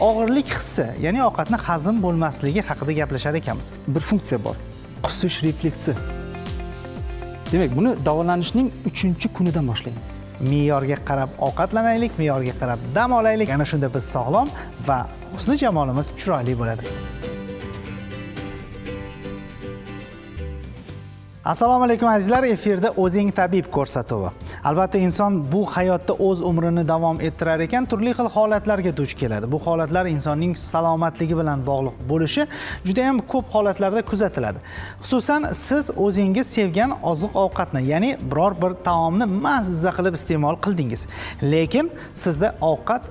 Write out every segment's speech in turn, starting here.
og'irlik hissi ya'ni ovqatni hazm bo'lmasligi haqida gaplashar ekanmiz. Bir funksiya bor qusish refleksi. Demak buni davolanishning uchinchi kunidan boshlaymiz. Me'yorga qarab ovqatlanaylik me'yorga qarab dam olaylik. Ana shunda biz sog'lom va husni jamolimiz chiroyli bo'ladi. Assalomu alaykum azizlar. Efirda o'zing tabib ko'rsatuvi. Albatta inson bu hayotda o'z umrini davom ettirar ekan turli xil holatlarga duch keladi. Bu holatlar insonning salomatligi bilan bog'liq bo'lishi juda yam ko'p holatlarda kuzatiladi. Xususan siz o'zingiz sevgan oziq ovqatni ya'ni biror bir taomni mazza qilib iste'mol qildingiz. Lekin sizda ovqat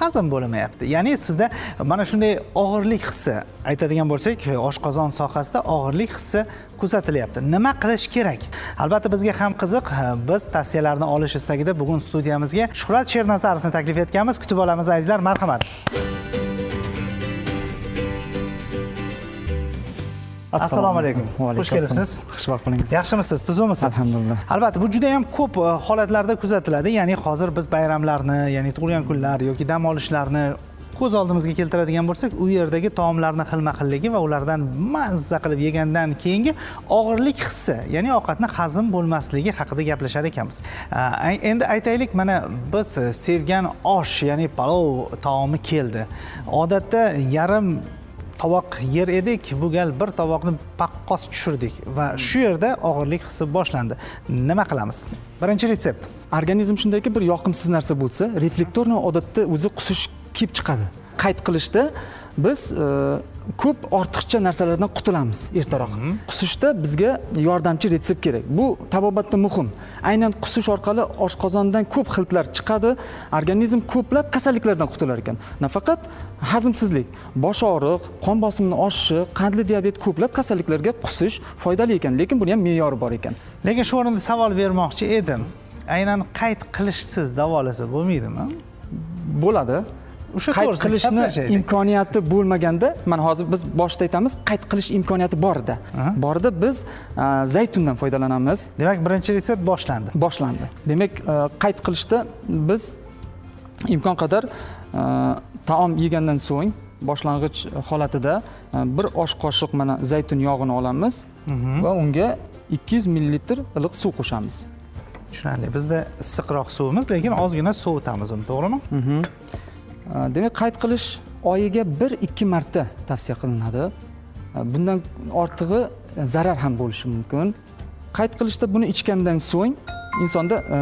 hazm bo'lmayapti ya'ni sizda mana shunday og'irlik hissi aytadigan bo'lsak oshqozon sohasida og'irlik hissi kuzatilyapti. Nima qilish kerak? Albatta bizga ham qiziq. Biz tavsiyalarni olish istagida bugun studiyamizga shuhrat shernazarovni taklif etganmiz. Kutib olamiz azizlar. Marhamat assalomu alaykum. xush kelibsiz xushvaqt bo'lingiz yaxshimisiz? Tuzukmisiz alhamdulillah. Albatta bu juda ham ko'p e, holatlarda kuzatiladi. Ya'ni hozir biz bayramlarni ya'ni tug'ilgan kunlar yoki dam olishlarni ko'z oldimizga keltiradigan bo'lsak u yerdagi taomlarni xilma xilligi va ulardan mazza qilib yegandan keyingi og'irlik hissi ya'ni ovqatni hazm bo'lmasligi haqida gaplashar ekanmiz. A, endi aytaylik mana biz sevgan osh ya'ni palov taomi keldi. Odatda yarim tovoq yer edik. Bu gal bir tovoqni paqqos tushirdik va shu yerda og'irlik hissi boshlandi. Nima qilamiz? Birinchi retsept organizm shundayki bir yoqimsiz narsa bo'lsa reflektorni odatda o'zi qusish kelib chiqadi. Qayd qilishda biz e, ko'p ortiqcha narsalardan qutulamiz ertaroq. Qusishda bizga yordamchi retsept kerak. Bu tabobatda muhim. Aynan qusish orqali oshqozondan ko'p xiltlar chiqadi organizm ko'plab kasalliklardan qutular ekan. Nafaqat hazmsizlik bosh og'riq qon bosimini oshishi qandli diabet ko'plab kasalliklarga qusish foydali ekan lekin buni ham me'yori bor ekan. Lekin shu o'rinda savol bermoqchi edim. Aynan qayd qilishsiz davolasa bo'lmaydimi? Bo'ladi o'sha qayd qilishni imkoniyati bo'lmaganda mana hozir biz boshida aytamiz qayd qilish imkoniyati borida Aha. borida biz a, zaytundan foydalanamiz. Demak birinchi retsept boshlandi. Boshlandi. Demak a, qayd qilishda biz imkon qadar a, taom yegandan so'ng boshlang'ich holatida bir osh qoshiq mana zaytun yog'ini olamiz. Va unga 200 millilitr iliq suv qo'shamiz. Tushunarli. Bizda issiqroq suvimiz lekin ozgina sovutamiz uni to'g'rimi? A, demak qayd qilish oyiga bir ikki marta tavsiya qilinadi. A, bundan ortig'i e, zarar ham bo'lishi mumkin. Qayd qilishda buni ichgandan so'ng insonda e,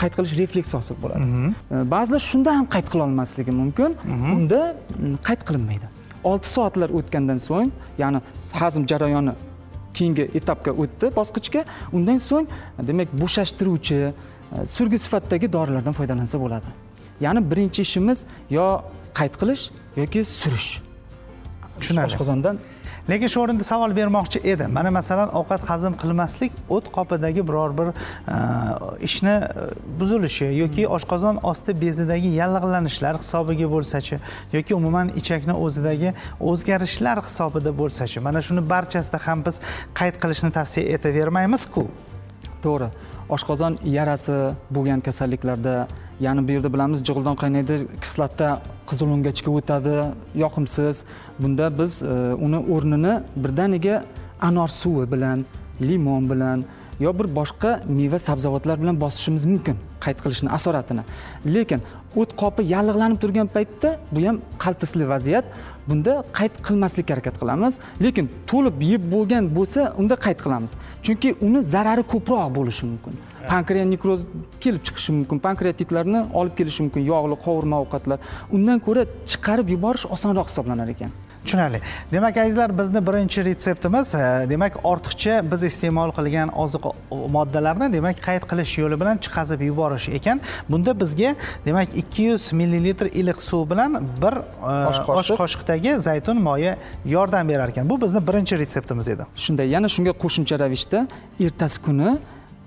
qayd qilish refleks hosil bo'ladi. E, ba'zilar shunda ham qayd qilolmasligi mumkin. Unda mm, qayd qilinmaydi. Olti soatlar o'tgandan so'ng ya'ni hazm jarayoni keyingi etapga o'tdi bosqichga. Undan so'ng demak bo'shashtiruvchi surgi sifatidagi dorilardan foydalansa bo'ladi ya'ni birinchi ishimiz yo qayd qilish yoki surish. Tushunarli. Oshqozondan lekin shu o'rinda savol bermoqchi edim. Mana masalan ovqat hazm qilmaslik o't qopidagi biror bir e, ishni e, buzilishi yoki oshqozon osti bezidagi yallig'lanishlar hisobiga bo'lsachi yoki umuman ichakni o'zidagi o'zgarishlar hisobida bo'lsachi. Mana shuni barchasida ham biz qayd qilishni tavsiya etavermaymizku. To'g'ri. Oshqozon yarasi bo'lgan kasalliklarda ya'ni bu yerda bilamiz jig'ildon qaynaydi kislota chiqib o'tadi yoqimsiz. Bunda biz e, uni o'rnini birdaniga anor suvi bilan limon bilan yo bir boshqa meva sabzavotlar bilan bosishimiz mumkin qayt qilishni asoratini. Lekin o't qopi yallig'lanib turgan paytda bu ham qaltisli vaziyat. Bunda qayd qilmaslikka harakat qilamiz. Lekin to'lib yeb bo'lgan bo'lsa unda qayd qilamiz. Chunki uni zarari ko'proq bo'lishi mumkin. Pankreas nekroz kelib chiqishi mumkin pankreatitlarni olib kelishi mumkin yog'li qovurma ovqatlar. Undan ko'ra chiqarib yuborish osonroq hisoblanar ekan tushunarli. Demak azizlar bizni birinchi retseptimiz e, demak ortiqcha biz iste'mol qilgan oziq moddalarni demak qayd qilish yo'li bilan chiqazib yuborish ekan. Bunda bizga demak 200 millilitr iliq suv bilan bir e, Osh qoshiq. osh qoshiqdagi zaytun moyi yordam berar ekan. Bu bizni birinchi retseptimiz edi. Shunday yana shunga qo'shimcha ravishda ertasi kuni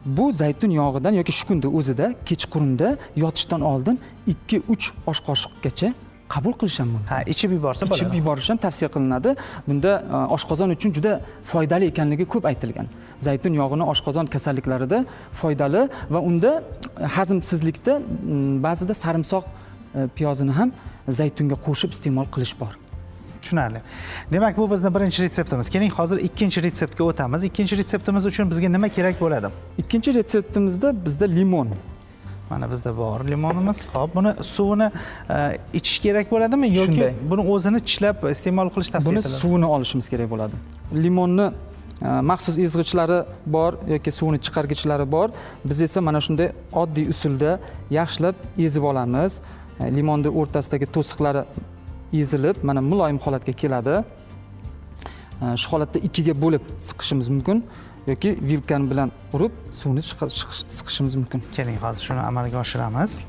bu zaytun yog'idan yoki shu kunni o'zida kechqurunda yotishdan oldin 2-3 osh qoshiqgacha qabul qilish ham mumkin ha ichib yuborsa ichib bo'ladi yuborish ham tavsiya qilinadi bunda e, oshqozon uchun juda foydali ekanligi ko'p aytilgan. Zaytun yog'ini oshqozon kasalliklarida foydali va unda hazmsizlikda m, ba'zida sarimsoq e, piyozini ham zaytunga qo'shib iste'mol qilish bor. Tushunarli. Demak bu bizni birinchi retseptimiz. Keling hozir ikkinchi retseptga o'tamiz. İkkinchi retseptimiz uchun bizga nima kerak bo'ladi? İkkinchi retseptimizda bizda limon mana bizda bor limonimiz. Ho'p buni suvini e, ichish kerak bo'ladimi yoki buni o'zini tishlab iste'mol qilish tavsiya buni etiladi? suvini olishimiz kerak bo'ladi. Limonni e, maxsus ezg'ichlari bor yoki suvni chiqargichlari bor. Biz esa mana shunday oddiy usulda yaxshilab ezib olamiz. E, limonni o'rtasidagi to'siqlari ezilib mana muloyim holatga keladi. E, shu holatda ikkiga bo'lib siqishimiz mumkin yoki vilkani bilan urib suvni siqishimiz mumkin. Keling hozir shuni amalga oshiramiz.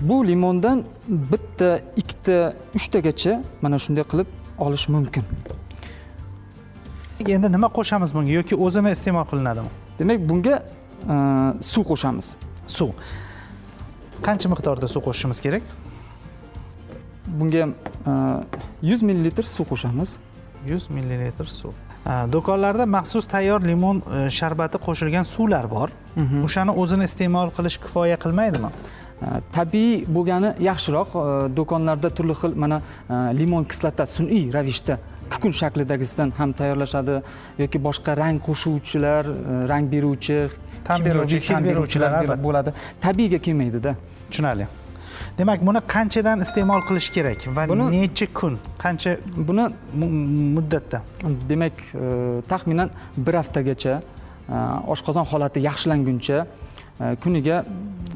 Bu limondan bitta ikkita uchtagacha mana shunday qilib olish mumkin. Endi nima qo'shamiz bunga yoki o'zini iste'mol qilinadimi? Demak bunga e, suv qo'shamiz. Suv. Qancha miqdorda suv qo'shishimiz kerak? Bunga e, 100 millilitr suv qo'shamiz. 100 millilitr suv do'konlarda maxsus tayyor limon e, sharbati qo'shilgan suvlar bor. O'shani o'zini iste'mol qilish kifoya qilmaydimi? E, tabiiy bo'lgani yaxshiroq. E, do'konlarda turli xil mana e, limon kislota sun'iy ravishda kukun shaklidagisidan ham tayyorlashadi yoki boshqa rang qo'shuvchilar e, rang beruvchi Ta'm beruvchi, hid beruvchilar, bo'ladi. Tabiiyga kelmaydida. Tushunarli demak buni qanchadan iste'mol qilish kerak va Buni- necha kun qancha buni mu- muddatda? Demak e, taxminan bir haftagacha e, oshqozon holati yaxshilanguncha e, kuniga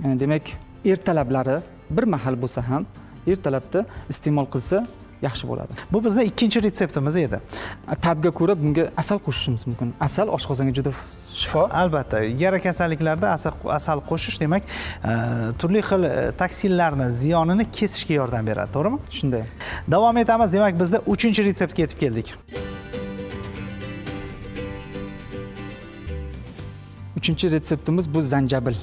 e, demak ertalablari bir mahal bo'lsa ham ertalabda iste'mol qilsa yaxshi bo'ladi bu bizni ikkinchi retseptimiz edi tabga ko'ra bunga asal qo'shishimiz mumkin. Asal oshqozonga juda shifo. Albatta yara kasalliklarda asal, asal qo'shish demak e, turli xil e, toksinlarni ziyonini kesishga yordam beradi to'g'rimi? Shunday. Davom etamiz demak bizda uchinchi retseptga yetib keldik. Uchinchi retseptimiz bu zanjabil.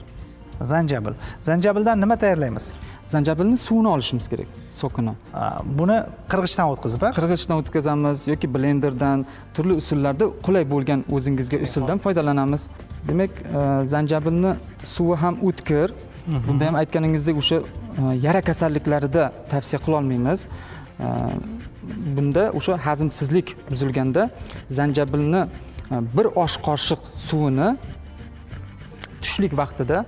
Zanjabil. Zanjabildan nima tayyorlaymiz zanjabilni suvini olishimiz kerak sokini. Buni qirg'ichdan o'tkazib a? qirg'ichdan o'tkazamiz yoki blenderdan turli usullarda qulay bo'lgan o'zingizga usuldan foydalanamiz. Demak e, zanjabilni suvi ham o'tkir. Bunda ham aytganingizdek o'sha e, yara kasalliklarida tavsiya qilolmaymiz. E, bunda o'sha hazmsizlik buzilganda zanjabilni bir osh qoshiq suvini tushlik vaqtida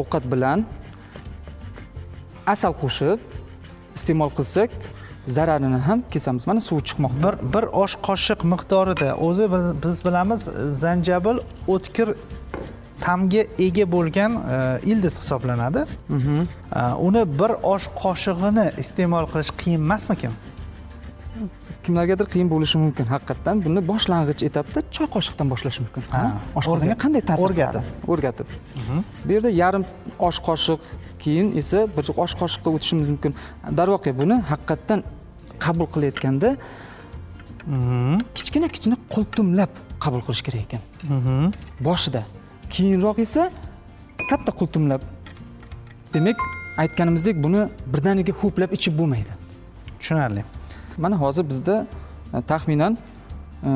ovqat bilan asal qo'shib iste'mol qilsak zararini ham kesamiz. Mana suvi chiqmoqda. Bir bir osh qoshiq miqdorida o'zi biz, bilamiz zanjabil o'tkir ta'mga ega bo'lgan e, ildiz hisoblanadi. E, uni bir osh qoshig'ini iste'mol qilish qiyin emasmikan kimlargadir qiyin bo'lishi mumkin. Haqiqatdan buni boshlang'ich etapda choy qoshiqdan boshlash mumkin. Oshqozonga qanday ta'sir o'rgatib. o'rgatib. Bu yerda yarim osh qoshiq keyin esa bir osh qoshiqqa o'tishimiz mumkin. Darvoqe buni haqiqatdan qabul qilayotganda kichkina kichkina qultumlab qabul qilish kerak ekan. Boshida. Keyinroq esa katta qultumlab demak aytganimizdek buni birdaniga ho'plab ichib bo'lmaydi. Tushunarli mana hozir bizda e, taxminan e,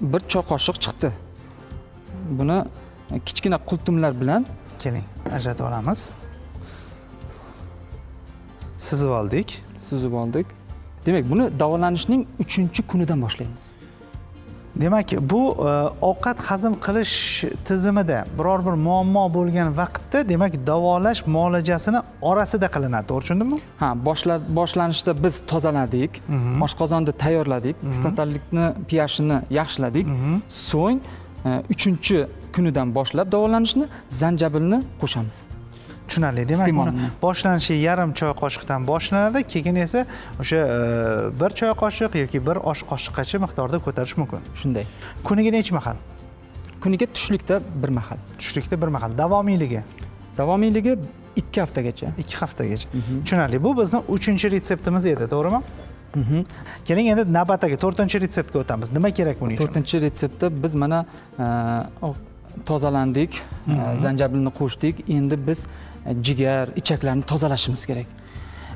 bir choy qoshiq chiqdi. Buni e, kichkina qultumlar bilan keling ajratib olamiz. Sizib oldik. Suzib oldik. Demak buni davolanishning uchinchi kunidan boshlaymiz demak bu e, ovqat hazm qilish tizimida biror bir muammo bo'lgan vaqtda demak davolash muolajasini orasida qilinadi. To'g'ri tushundimmi? Ha boshla, boshlanishda biz tozaladik oshqozonni tayyorladik kislotalikni pihni yaxshiladik. So'ng e, uchinchi kunidan boshlab davolanishni zanjabilni qo'shamiz tushunarli demak buni boshlanishi yarim choy qoshiqdan boshlanadi keyin esa o'sha e, bir choy qoshiq yoki bir osh qoshiqqacha miqdorda ko'tarish mumkin. Shunday. Kuniga necha mahal? Kuniga tushlikda bir mahal. Tushlikda bir mahal. Davomiyligi? Davomiyligi ikki haftagacha. Ikki haftagacha. Tushunarli. Bu bizni uchinchi retseptimiz edi to'g'rimi? Keling endi navbatdagi to'rtinchi retseptga o'tamiz. Nima kerak buning uchun? To'rtinchi retseptda biz mana e, tozalandik e, zanjabilni qo'shdik. Endi biz e, jigar ichaklarni tozalashimiz kerak.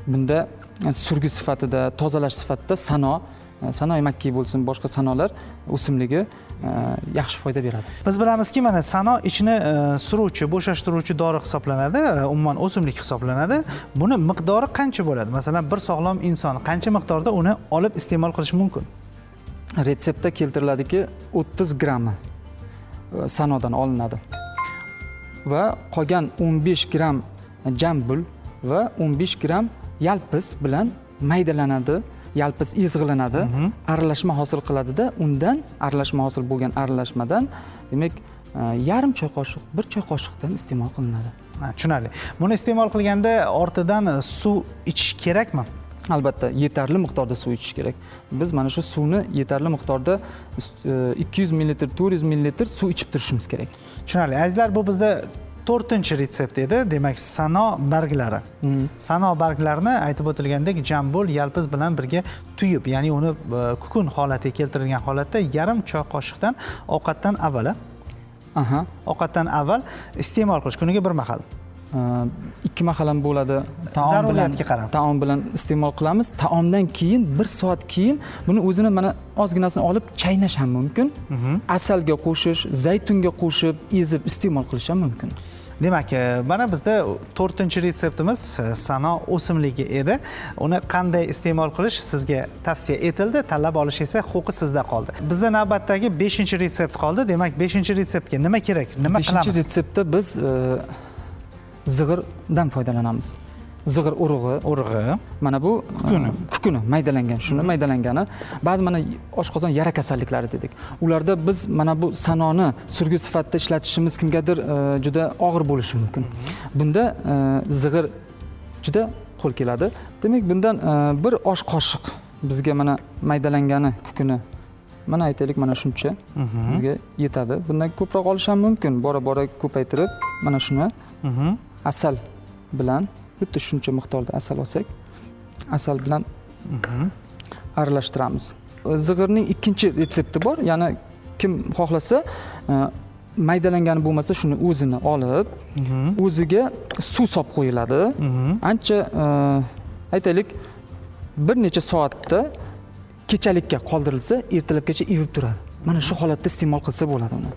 Bunda e, surgi sifatida tozalash sifatida sano sanoy makki bo'lsin boshqa sanolar o'simligi yaxshi foyda beradi. Biz bilamizki mana sano ichini e, suruvchi bo'shashtiruvchi dori hisoblanadi umuman o'simlik hisoblanadi. Buni miqdori qancha bo'ladi? Masalan bir sog'lom inson qancha miqdorda uni olib iste'mol qilishi mumkin? Retseptda keltiriladiki 30 grammi sanodan olinadi. Va qolgan 15 gramm jambul va 15 gramm yalpiz bilan maydalanadi yalpiz ezg'ilanadi aralashma hosil qiladida undan aralashma hosil bo'lgan aralashmadan demak e, yarim choy qoshiq bir choy qoshiqdan iste'mol qilinadi. Tushunarli. Buni iste'mol qilganda ortidan e, suv ichish kerakmi albatta yetarli miqdorda suv ichish kerak biz mana shu suvni yetarli miqdorda e, 200 millilitr 400 millilitr suv ichib turishimiz kerak. Tushunarli. Azizlar bu bizda to'rtinchi retsept edi. Demak sano barglari. Sano barglarini aytib o'tilgandek jambul yalpiz bilan birga tuyib ya'ni uni e, kukun holatiga keltirilgan holatda yarim choy qoshiqdan ovqatdan avval ovqatdan avval iste'mol qilish. Kuniga bir mahal ikki mahal ham bo'ladi. Taom bilan qarab. taom bilan iste'mol qilamiz. Taomdan keyin bir soat keyin buni o'zini mana ozginasini olib chaynash ham mumkin. Asalga qo'shish zaytunga qo'shib ezib iste'mol qilish ham mumkin. Demak e, mana bizda to'rtinchi retseptimiz e, sano o'simligi edi. Uni qanday iste'mol qilish sizga tavsiya etildi. Tanlab olish esa huquqi sizda qoldi. Bizda navbatdagi beshinchi retsept qoldi. Demak beshinchi retseptga nima kerak? Nima beshinchi qilamiz? retseptda biz e, zig'irdan foydalanamiz. Zig'ir urug'i. Urug'i. Mana bu Kukuni. kukuni maydalangan shuni maydalangani. Ba'zi mana oshqozon yara kasalliklari dedik. Ularda biz mana bu sanoni surgi sifatida ishlatishimiz kimgadir juda og'ir bo'lishi mumkin. Bunda zig'ir juda qo'l keladi. Demak bundan bir osh qoshiq bizga mana maydalangani kukuni. Mana aytaylik mana shuncha bizga yetadi. Bundan ko'proq olish ham mumkin. Bora bora ko'paytirib mana shuni. Asal bilan xuddi shuncha miqdorda asal olsak asal bilan aralashtiramiz. Zig'irning ikkinchi retsepti bor ya'ni kim xohlasa e, maydalangani bo'lmasa shuni o'zini olib o'ziga suv solib qo'yiladi. Ancha e, aytaylik bir necha soatda kechalikka qoldirilsa ertalabgacha ivib turadi. Mana shu holatda iste'mol qilsa bo'ladi uni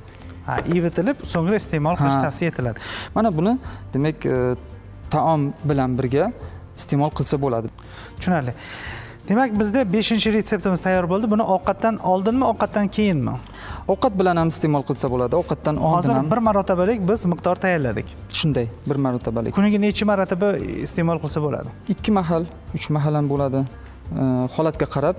ha ivitilib so'ngra iste'mol qilish tavsiya etiladi. Mana buni demak e, taom bilan birga iste'mol qilsa bo'ladi. Tushunarli. Demak bizda beshinchi retseptimiz tayyor bo'ldi. Buni ovqatdan oldinmi ovqatdan keyinmi? Ovqat bilan ham iste'mol qilsa bo'ladi. Ovqatdan oldin hozir bir marotabalik biz miqdor tayyorladik. Shunday bir marotabalik. Kuniga necha marotaba iste'mol qilsa bo'ladi? İkki mahal uch mahal ham bo'ladi. E, holatga qarab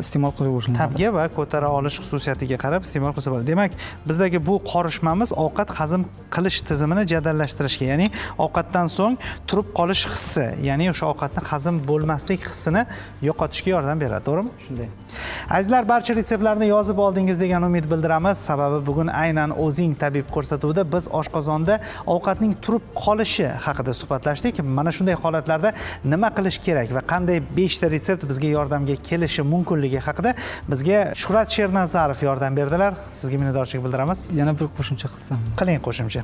iste'mol qilaveriladi tabga va ko'tara olish xususiyatiga qarab iste'mol qilsa bo'ladi. Demak bizdagi bu qorishmamiz ovqat hazm qilish tizimini jadallashtirishga ya'ni ovqatdan so'ng turib qolish hissi ya'ni o'sha ovqatni hazm bo'lmaslik hissini yo'qotishga yordam beradi. To'g'rimi? Shunday. Azizlar barcha retseptlarni yozib oldingiz degan umid bildiramiz. Sababi bugun aynan o'zing tabib ko'rsatuvida biz oshqozonda ovqatning turib qolishi haqida suhbatlashdik. Mana shunday holatlarda nima qilish kerak va qanday beshta retsept bizga yordamga kelishi mumkinligi haqida bizga shuhrat shernazarov yordam berdilar. Sizga minnatdorchilik bildiramiz. Yana bir qo'shimcha qilsam. Qiling qo'shimcha.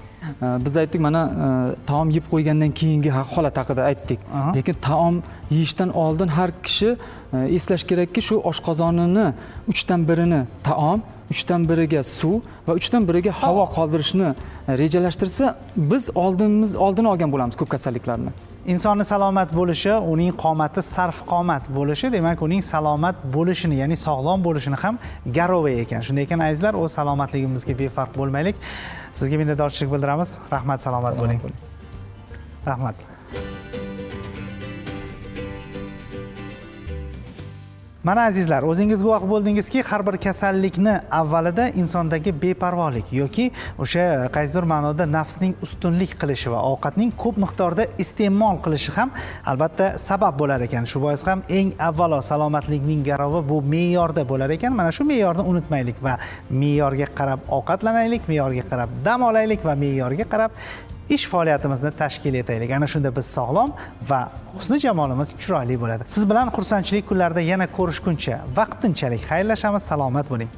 Biz aytdik mana e, taom yeb qo'ygandan keyingi holat haqida aytdik. Lekin taom yeyishdan oldin har kishi e, eslash kerakki shu oshqozonini uchdan birini taom uchdan biriga suv va uchdan biriga havo qoldirishni rejalashtirsa biz oldinimiz oldini olgan bo'lamiz ko'p kasalliklarni insonni salomat bo'lishi uning qomati sarf qomat bo'lishi demak uning salomat bo'lishini ya'ni sog'lom bo'lishini ham garovi ekan. Shunday ekan azizlar o'z salomatligimizga befarq bo'lmaylik. Sizga minnatdorchilik bildiramiz. Rahmat salomat bo'ling. Rahmat mana azizlar o'zingiz guvoh bo'ldingizki har bir kasallikni avvalida insondagi beparvolik yoki o'sha qaysidir ma'noda nafsning ustunlik qilishi va ovqatning ko'p miqdorda iste'mol qilishi ham albatta sabab bo'lar ekan. Shu bois ham eng avvalo salomatlikning garovi bu me'yorda bo'lar ekan. Mana shu me'yorni unutmaylik va me'yorga qarab ovqatlanaylik me'yorga qarab dam olaylik va me'yorga qarab ish faoliyatimizni tashkil etaylik. Ana shunda biz sog'lom va husni jamolimiz chiroyli bo'ladi. Siz bilan xursandchilik kunlarida yana ko'rishguncha vaqtinchalik xayrlashamiz. Salomat bo'ling.